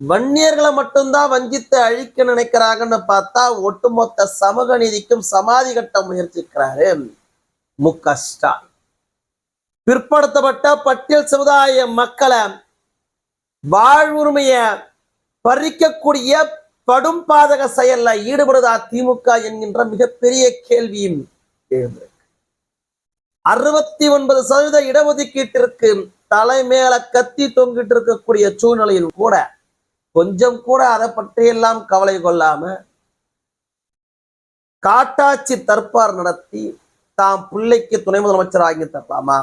வன்னியர்களை மட்டும்தான் வஞ்சித்து அழிக்க நினைக்கிறாங்கன்னு பார்த்தா ஒட்டுமொத்த சமூக நீதிக்கும் சமாதி கட்ட முயற்சிக்கிறாரு மு க ஸ்டாலின். பிற்படுத்தப்பட்ட பட்டியல் சமுதாய மக்களை வாழ்வுரிமைய பறிக்கக்கூடிய படும் பாதக செயல்ல ஈடுபடுதா திமுக என்கின்ற மிகப்பெரிய கேள்வியும் எழுந்திருக்கு. அறுபத்தி ஒன்பது சதவீத இடஒதுக்கீட்டிற்கு தலைமேல கத்தி தொங்கிட்டு இருக்கக்கூடிய சூழ்நிலையில் கூட கொஞ்சம் கூட அதை பற்றியெல்லாம் கவலை கொள்ளாம காட்டாட்சி தற்பார் நடத்தி தாம் பிள்ளைக்கு துணை முதலமைச்சர் ஆகி தரலாமா?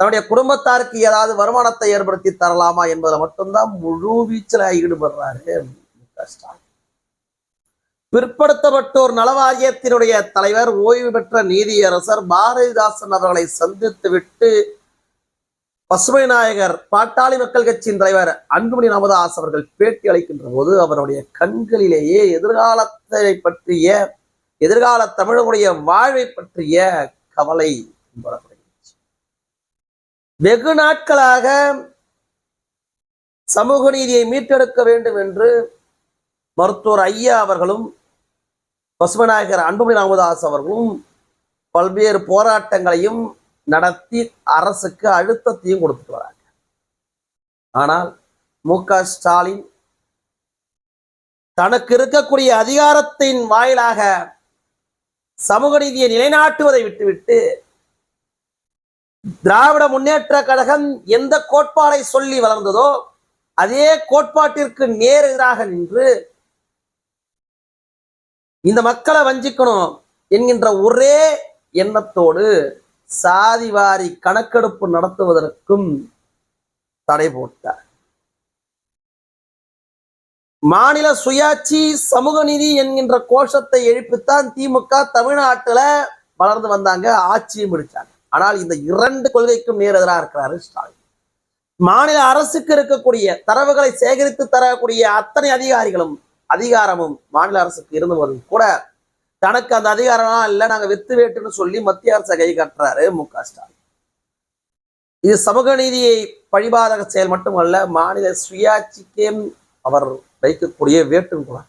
தன்னுடைய குடும்பத்தாருக்கு ஏதாவது வருமானத்தை ஏற்படுத்தி தரலாமா என்பதில் மட்டும்தான் முழு வீச்சில் ஈடுபடுறாரு ஸ்டாலின். பிற்படுத்தப்பட்டோர் நலவாரியத்தினுடைய தலைவர் ஓய்வு பெற்ற நீதியரசர் பாரதிதாசன் அவர்களை சந்தித்து விட்டு பசுமை நாயகர் பாட்டாளி மக்கள் கட்சியின் தலைவர் அன்புமணி ராமதாஸ் அவர்கள் பேட்டி அளிக்கின்ற போது அவருடைய கண்களிலேயே எதிர்காலத்தை பற்றிய எதிர்கால தமிழர்களுடைய வாழ்வை பற்றிய கவலை புலப்படுகிறது வெகு நாட்களாக சமூக நீதியை மீட்டெடுக்க வேண்டும் என்று மருத்துவர் ஐயா அவர்களும் பசுமநாயகர் அன்புமணி ராமதாஸ் அவர்களும் பல்வேறு போராட்டங்களையும் நடத்தி அரசுக்கு அழுத்தத்தையும் கொடுத்துட்டு வராங்க. ஆனால் மு க ஸ்டாலின் தனக்கு இருக்கக்கூடிய அதிகாரத்தின் வாயிலாக சமூக நீதியை நிலைநாட்டுவதை விட்டுவிட்டு திராவிட முன்னேற்ற கழகம் எந்த கோட்பாடை சொல்லி வளர்ந்ததோ அதே கோட்பாட்டிற்கு நேர் எதிராக நின்று இந்த மக்களை வஞ்சிக்கணும் என்கின்ற ஒரே எண்ணத்தோடு சாதிவாரி கணக்கெடுப்பு நடத்துவதற்கும் தடை போட்டார். மாநில சுயாட்சி சமூக நீதி என்கின்ற கோஷத்தை எழுப்பித்தான் திமுக தமிழ்நாட்டுல வளர்ந்து வந்தாங்க ஆட்சியும் பிடிச்சாங்க. ஆனால் இந்த இரண்டு கொள்கைக்கும் நேர் எதிராக இருக்கிறாரு ஸ்டாலின். மாநில அரசுக்கு இருக்கக்கூடிய தரவுகளை சேகரித்து தரக்கூடிய அத்தனை அதிகாரிகளும் அதிகாரமும் மாநில அரசுக்கு இருந்தபோதும் கூட தனக்கு அந்த அதிகாரம்லாம் இல்லை நாங்க வித்து வேட்டுன்னு சொல்லி மத்திய அரசை கை கட்டுறாரு மு க ஸ்டாலின். இது சமூக நீதியை பழிபாதக செயல் மட்டுமல்ல மாநில சுயாட்சிக்கே அவர் வைக்கக்கூடிய வேட்டும் கூட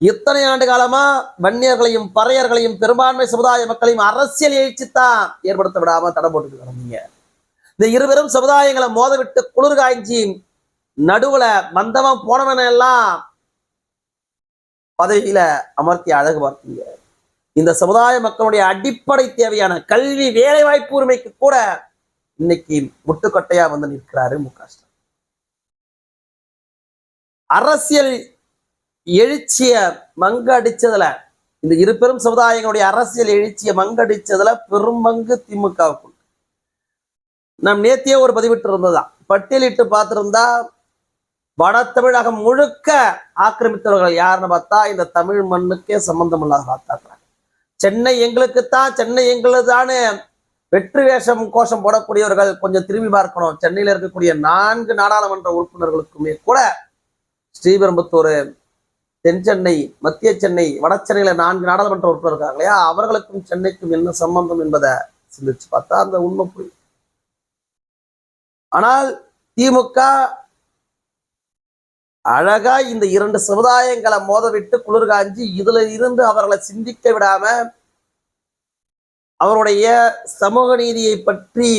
இத்தனை ஆண்டு காலமா வன்னியர்களையும் பறையர்களையும் பெரும்பான்மை சமுதாய மக்களையும் அரசியல் எழுச்சி தான் ஏற்படுத்த விடாம தடை போட்டு நீங்க இந்த இருவரும் சமுதாயங்களை மோதவிட்டு குளிர் காய்ச்சி நடுவுல மந்தவன் போனவன எல்லாம் பதவியில அமர்த்தி அழகு பார்த்தீங்க இந்த சமுதாய மக்களுடைய அடிப்படை தேவையான கல்வி வேலை வாய்ப்பு உரிமைக்கு கூட இன்னைக்கு முட்டுக்கொட்டையா வந்து நிற்கிறாரு மு க ஸ்டாலின். அரசியல் எழுச்சிய மங்கு அடிச்சதுல இந்த இரு பெரும் சமுதாயங்களுடைய அரசியல் எழுச்சிய மங்கடிச்சதுல பெரும்பங்கு திமுகவுக்கு நம் நேத்தியே ஒரு பதிவிட்டு இருந்ததுதான் பட்டியலிட்டு பார்த்திருந்தா வட தமிழகம் முழுக்க ஆக்கிரமித்தவர்கள் யாருன்னு பார்த்தா இந்த தமிழ் மண்ணுக்கே சம்பந்தம் இல்லாத சென்னை எங்களுக்குத்தான் சென்னை எங்களுதானு வெற்றி வேஷம் கோஷம் போடக்கூடியவர்கள் கொஞ்சம் திரும்பி பார்க்கணும். சென்னையில இருக்கக்கூடிய நான்கு நாடாளுமன்ற உறுப்பினர்களுக்குமே கூட ஸ்ரீபெரும்புத்தூர் தென் சென்னை மத்திய சென்னை வட சென்னையில் நான்கு நாடாளுமன்ற உறுப்பினர் இருக்காங்க இல்லையா? அவர்களுக்கும் சென்னைக்கும் என்ன சம்பந்தம் என்பதை சிந்திச்சு பார்த்தா அந்த உண்மை புரியும். ஆனால் திமுக அழகா இந்த இரண்டு சமுதாயங்களை மோதவிட்டு குளிர் காஞ்சி இதுல இருந்து அவர்களை சிந்திக்க விடாம அவருடைய சமூக நீதியை பற்றி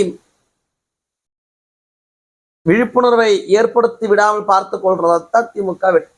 விழிப்புணர்வை ஏற்படுத்தி விடாமல் பார்த்து கொள்றதான் திமுக வெற்றி